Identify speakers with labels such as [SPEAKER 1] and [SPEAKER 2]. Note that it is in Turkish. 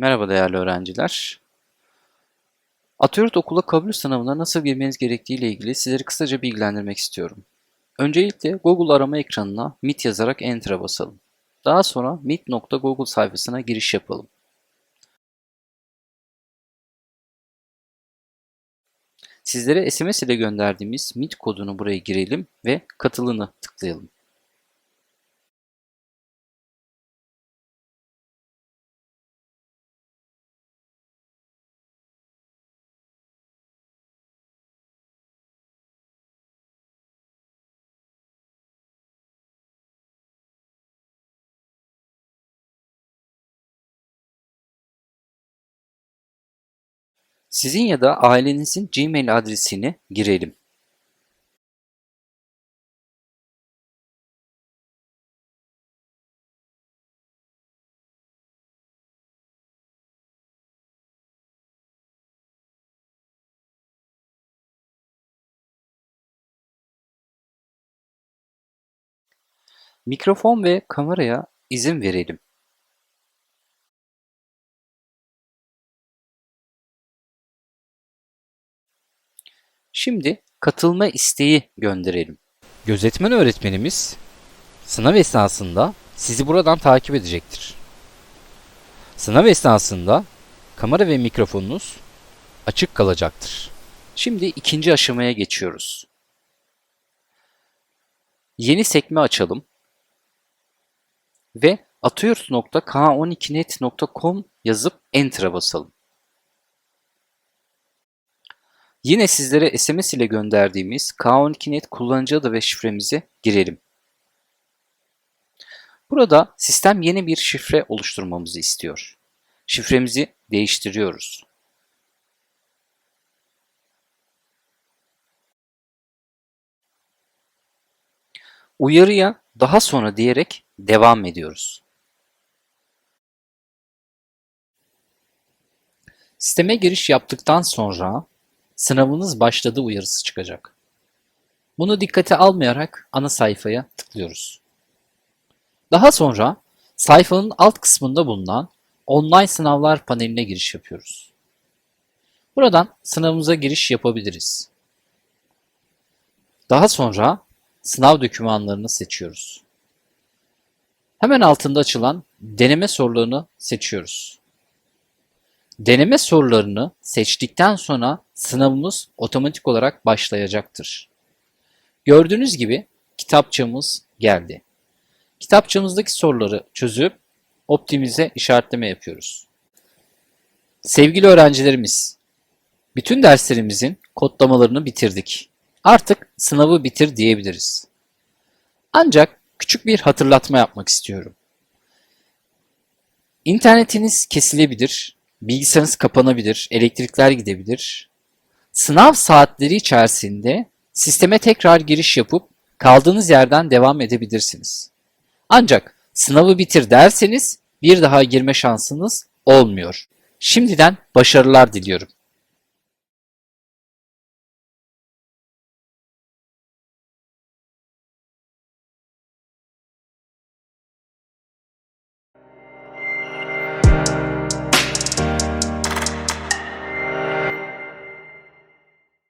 [SPEAKER 1] Merhaba değerli öğrenciler. Atatürk Okula kabul sınavına nasıl girmeniz gerektiği ile ilgili sizleri kısaca bilgilendirmek istiyorum. Öncelikle Google arama ekranına MIT yazarak Enter'a basalım. Daha sonra mit.google sayfasına giriş yapalım. Sizlere SMS ile gönderdiğimiz MIT kodunu buraya girelim ve katılını tıklayalım. Sizin ya da ailenizin Gmail adresini girelim. Mikrofon ve kameraya izin verelim. Şimdi katılma isteği gönderelim. Gözetmen öğretmenimiz sınav esnasında sizi buradan takip edecektir. Sınav esnasında kamera ve mikrofonunuz açık kalacaktır. Şimdi ikinci aşamaya geçiyoruz. Yeni sekme açalım ve atıyoruz.k12net.com yazıp Enter'a basalım. Yine sizlere SMS ile gönderdiğimiz K12net kullanıcı adı ve şifremizi girelim. Burada sistem yeni bir şifre oluşturmamızı istiyor. Şifremizi değiştiriyoruz. Uyarıya daha sonra diyerek devam ediyoruz. Sisteme giriş yaptıktan sonra sınavınız başladı uyarısı çıkacak. Bunu dikkate almayarak ana sayfaya tıklıyoruz. Daha sonra sayfanın alt kısmında bulunan online sınavlar paneline giriş yapıyoruz. Buradan sınavımıza giriş yapabiliriz. Daha sonra sınav dokümanlarını seçiyoruz. Hemen altında açılan deneme sorularını seçiyoruz. Deneme sorularını seçtikten sonra sınavımız otomatik olarak başlayacaktır. Gördüğünüz gibi kitapçamız geldi. Kitapçamızdaki soruları çözüp optimize işaretleme yapıyoruz. Sevgili öğrencilerimiz, bütün derslerimizin kodlamalarını bitirdik. Artık sınavı bitir diyebiliriz. Ancak küçük bir hatırlatma yapmak istiyorum. İnternetiniz kesilebilir, bilgisayarınız kapanabilir, elektrikler gidebilir. Sınav saatleri içerisinde sisteme tekrar giriş yapıp kaldığınız yerden devam edebilirsiniz. Ancak sınavı bitir derseniz bir daha girme şansınız olmuyor. Şimdiden başarılar diliyorum.